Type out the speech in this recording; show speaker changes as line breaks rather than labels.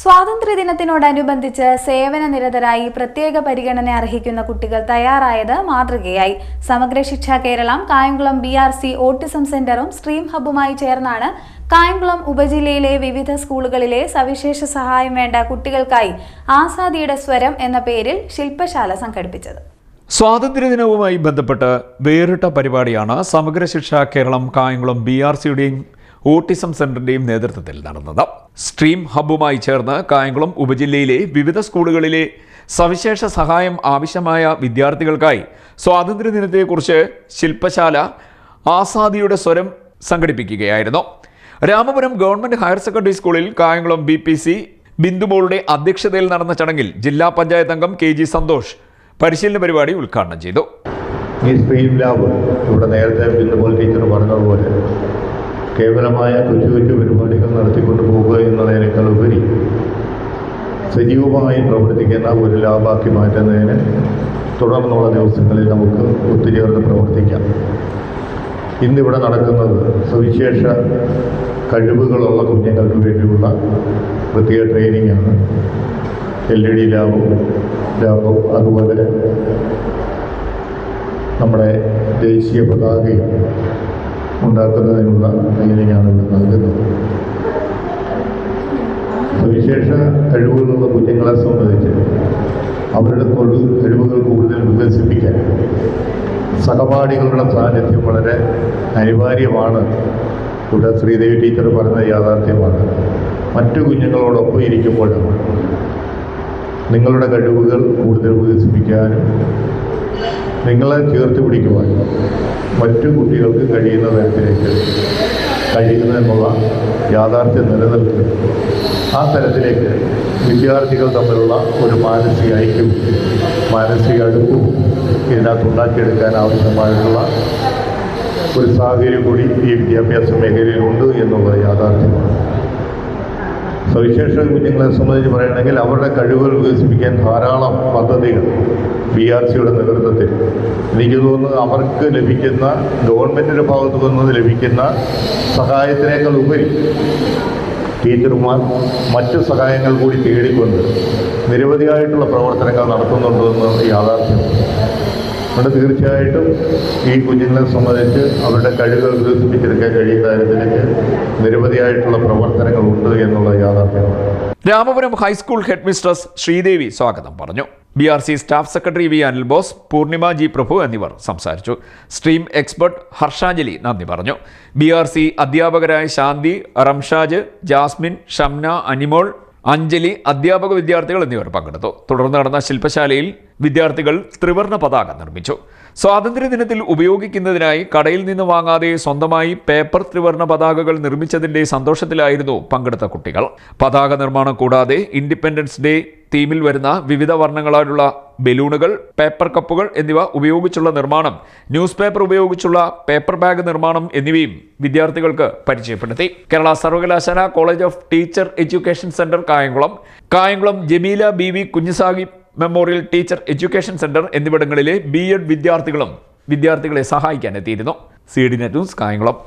സ്വാതന്ത്ര്യദിനത്തിനോടനുബന്ധിച്ച് സേവന നിരതരായി പ്രത്യേക പരിഗണന അർഹിക്കുന്ന കുട്ടികൾ തയ്യാറായത് മാതൃകയായി. Samagra Shiksha Keralam Kayamkulam B R C autism സെന്ററും സ്ട്രീം ഹബ്ബുമായി ചേർന്നാണ് കായംകുളം ഉപജില്ലയിലെ വിവിധ സ്കൂളുകളിലെ സവിശേഷ സഹായം വേണ്ട കുട്ടികൾക്കായി ആസാദിയുടെ സ്വരം എന്ന പേരിൽ ശില്പശാല സംഘടിപ്പിച്ചത്.
സ്വാതന്ത്ര്യദിനവുമായി ബന്ധപ്പെട്ട് വേറിട്ട പരിപാടിയാണ് സമഗ്ര ശിക്ഷ കേരളം കായംകുളം ബി ആർ സിയുടെയും ഓട്ടിസം സെന്ററിന്റെയും നേതൃത്വത്തിൽ നടന്നത്. സ്ട്രീം ഹബ്ബുമായി ചേർന്ന് കായംകുളം ഉപജില്ലയിലെ വിവിധ സ്കൂളുകളിലെ സവിശേഷ സഹായം ആവശ്യമായ വിദ്യാർത്ഥികൾക്കായി സ്വാതന്ത്ര്യദിനത്തെക്കുറിച്ച് ശില്പശാല ആസാദിയുടെ സ്വരം സംഘടിപ്പിക്കുകയായിരുന്നു. രാമപുരം ഗവൺമെന്റ് ഹയർ സെക്കൻഡറി സ്കൂളിൽ കായംകുളം ബി പി സി ബിന്ദുമോളുടെ അധ്യക്ഷതയിൽ നടന്ന ചടങ്ങിൽ ജില്ലാ പഞ്ചായത്ത് അംഗം കെ ജി സന്തോഷ് പരിശീലന പരിപാടി ഉദ്ഘാടനം ചെയ്തു.
ഈ സ്ട്രീം ലാബ് ഇവിടെ നേരത്തെ ബിന്ദുബോൾ ടീച്ചർ പറഞ്ഞതുപോലെ കേവലമായ കൊച്ചു കൊച്ചു പരിപാടികൾ നടത്തിക്കൊണ്ട് പോകുക എന്നതിനേക്കാൾ ഉപരി സജീവമായി പ്രവർത്തിക്കുന്ന ഒരു ലാഭാക്കി മാറ്റുന്നതിന് തുടർന്നുള്ള ദിവസങ്ങളിൽ നമുക്ക് ഒത്തുചേർന്ന് പ്രവർത്തിക്കാം. ഇന്നിവിടെ നടക്കുന്നത് സവിശേഷ കഴിവുകളുള്ള കുഞ്ഞുങ്ങൾക്ക് വേണ്ടിയുള്ള പ്രത്യേക ട്രെയിനിങ്ങാണ്. എൽ ഇ ഡി ലാബും ലാബും അതുപോലെ നമ്മുടെ ദേശീയ പതാകയും ഉണ്ടാക്കുന്നതിനുള്ള ട്രെയിനിങ്ങാണ് ഇവിടെ നൽകുന്നത്. സവിശേഷ കഴിവുകളുള്ള കുഞ്ഞുങ്ങളെ സംബന്ധിച്ച് അവരുടെ തൊഴിൽ കഴിവുകൾ കൂടുതൽ വികസിപ്പിക്കാൻ സഹപാഠികളുടെ സാന്നിധ്യം വളരെ അനിവാര്യമാണ്. ഇവിടെ ശ്രീദേവി ടീച്ചർ പറഞ്ഞ യാഥാർത്ഥ്യമാണ്. മറ്റു കുഞ്ഞുങ്ങളോടൊപ്പം ഇരിക്കുമ്പോഴാണ് നിങ്ങളുടെ കഴിവുകൾ കൂടുതൽ വികസിപ്പിക്കാനും നിങ്ങളെ ചേർത്ത് പിടിക്കുവാൻ മറ്റു കുട്ടികൾക്ക് കഴിയുന്ന തരത്തിലേക്ക് കഴിയുന്നതിനുള്ള യാഥാർത്ഥ്യം നിലനിൽക്കുക ആ തരത്തിലേക്ക് വിദ്യാർത്ഥികൾ തമ്മിലുള്ള ഒരു മാനസിക ഐക്യവും മാനസിക അടുപ്പും ഇതിനകത്ത് ഉണ്ടാക്കിയെടുക്കാൻ ആവശ്യമായിട്ടുള്ള ഒരു സാഹചര്യം കൂടി ഈ വിദ്യാഭ്യാസ മേഖലയിലുണ്ട് എന്നുള്ളത് യാഥാർത്ഥ്യമാണ്. സവിശേഷ കുഞ്ഞുങ്ങളെ സംബന്ധിച്ച് പറയുകയാണെങ്കിൽ അവരുടെ കഴിവുകൾ വികസിപ്പിക്കാൻ ധാരാളം പദ്ധതികൾ ബി ആർ സിയുടെ നേതൃത്വത്തിൽ. എനിക്ക് തോന്നുന്നു അവർക്ക് ലഭിക്കുന്ന ഗവൺമെന്റിന്റെ ഭാഗത്തു നിന്ന് ലഭിക്കുന്ന സഹായത്തിനേക്കാൾ ഉപരി ടീച്ചർമാർ മറ്റ് സഹായങ്ങൾ കൂടി തേടിക്കൊണ്ട് നിരവധിയായിട്ടുള്ള പ്രവർത്തനങ്ങൾ നടത്തുന്നുണ്ടെന്ന് യാഥാർത്ഥ്യം. അതുകൊണ്ട് തീർച്ചയായിട്ടും ഈ കുഞ്ഞുങ്ങളെ സംബന്ധിച്ച് അവരുടെ കഴിവുകൾ വികസിപ്പിച്ചെടുക്കാൻ കഴിയുന്ന തരത്തിലേക്ക് നിരവധിയായിട്ടുള്ള പ്രവർത്തനങ്ങളുണ്ട് എന്നുള്ള യാഥാർത്ഥ്യമാണ്.
രാമപുരം ഹൈസ്കൂൾ ഹെഡ്മിസ്ട്രസ് ശ്രീദേവി സ്വാഗതം പറഞ്ഞു. B R C staff secretary V Anil Bose Poornima G Prabhu എന്നിവർ സംസാരിച്ചു. സ്ട്രീം എക്സ്പെർട്ട് ഹർഷാഞ്ജലി നന്ദി പറഞ്ഞു. ബി ആർ സി അധ്യാപകരായ ശാന്തി റംഷാജ് ജാസ്മിൻ ഷംന അനിമോൾ അഞ്ജലി അധ്യാപക വിദ്യാർത്ഥികൾ എന്നിവർ പങ്കെടുത്തു. തുടർന്ന് നടന്ന ശില്പശാലയിൽ വിദ്യാർത്ഥികൾ ത്രിവർണ പതാക നിർമ്മിച്ചു. സ്വാതന്ത്ര്യദിനത്തിൽ ഉപയോഗിക്കുന്നതിനായി കടയിൽ നിന്ന് വാങ്ങാതെ സ്വന്തമായി പേപ്പർ ത്രിവർണ പതാകകൾ നിർമ്മിച്ചതിന്റെ സന്തോഷത്തിലായിരുന്നു പങ്കെടുത്ത കുട്ടികൾ. പതാക നിർമ്മാണം കൂടാതെ ഇൻഡിപെൻഡൻസ് ഡേ തീമിൽ വരുന്ന വിവിധ വർണങ്ങളാലുള്ള ബലൂണുകൾ പേപ്പർ കപ്പുകൾ എന്നിവ ഉപയോഗിച്ചുള്ള നിർമ്മാണം ന്യൂസ് പേപ്പർ ഉപയോഗിച്ചുള്ള പേപ്പർ ബാഗ് നിർമ്മാണം എന്നിവയും വിദ്യാർത്ഥികൾക്ക് പരിചയപ്പെടുത്തി. കേരള സർവകലാശാല college of teacher education centre Kayamkulam Kayamkulam Jameela B V Kunjusahib memorial teacher education centre എന്നിവിടങ്ങളിലെ ബി എഡ് വിദ്യാർത്ഥികളും വിദ്യാർത്ഥികളെ സഹായിക്കാൻ എത്തിയിരുന്നു C D net news Kayamkulam.